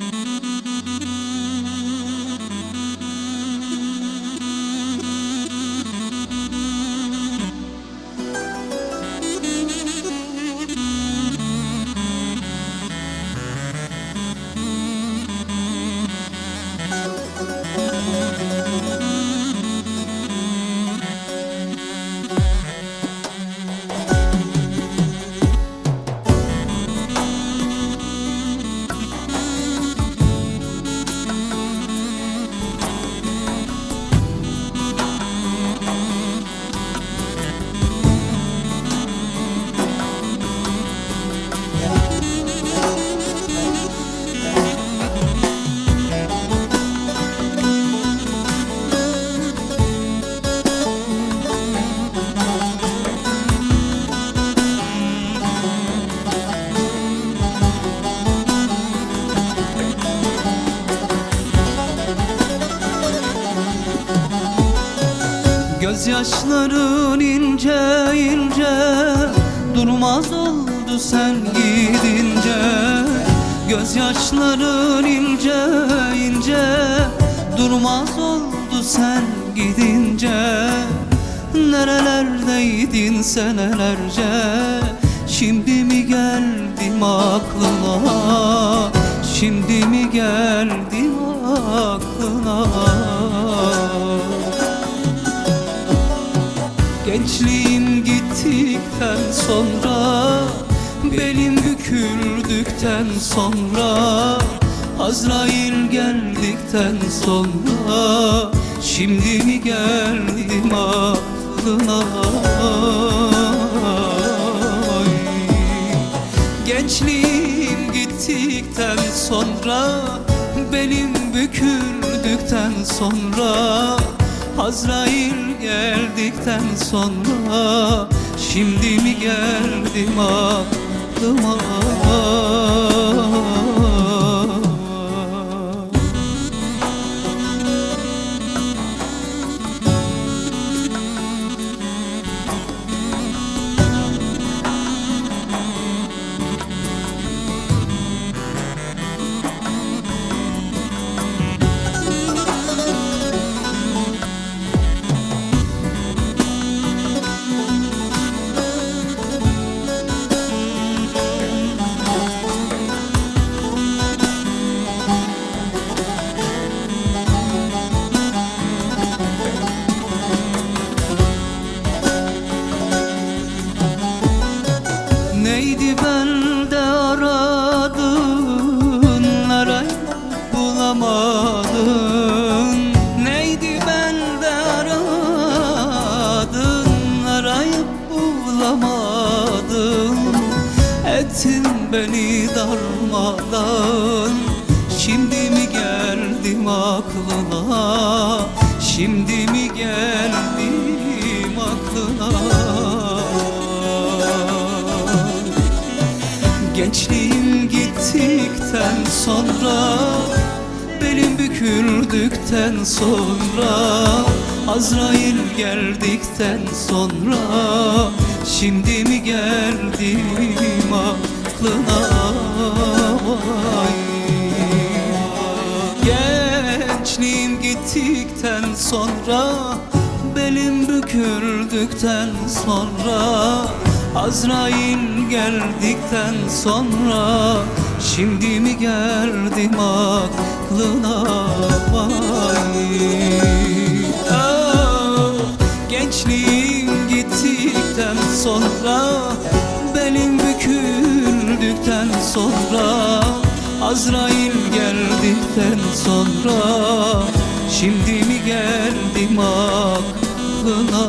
Bye. Gözyaşların ince ince. Durmaz oldu sen gidince. Gözyaşların ince ince. Durmaz oldu sen gidince. Nerelerdeydin senelerce? Şimdi mi geldim aklına? Şimdi mi geldim aklına Gençliğim gittikten sonra Belim büküldükten sonra Azrail geldikten sonra Şimdi mi geldim aklına Ay. Gençliğim gittikten sonra Belim büküldükten sonra Azrail geldikten sonra Şimdi mi geldim aklıma beni darmadan. Şimdi mi geldim aklına Şimdi mi geldim aklına? Gençliğim gittikten sonra Belim büküldükten sonra Azrail geldikten sonra Şimdi mi geldim aklına Vay. Gençliğim gittikten sonra Belim büküldükten sonra Azrail geldikten sonra Şimdi mi geldim aklına vay Ah, Gençliğim gittikten sonra sonra Azrail geldikten sonra Şimdi mi geldim aklına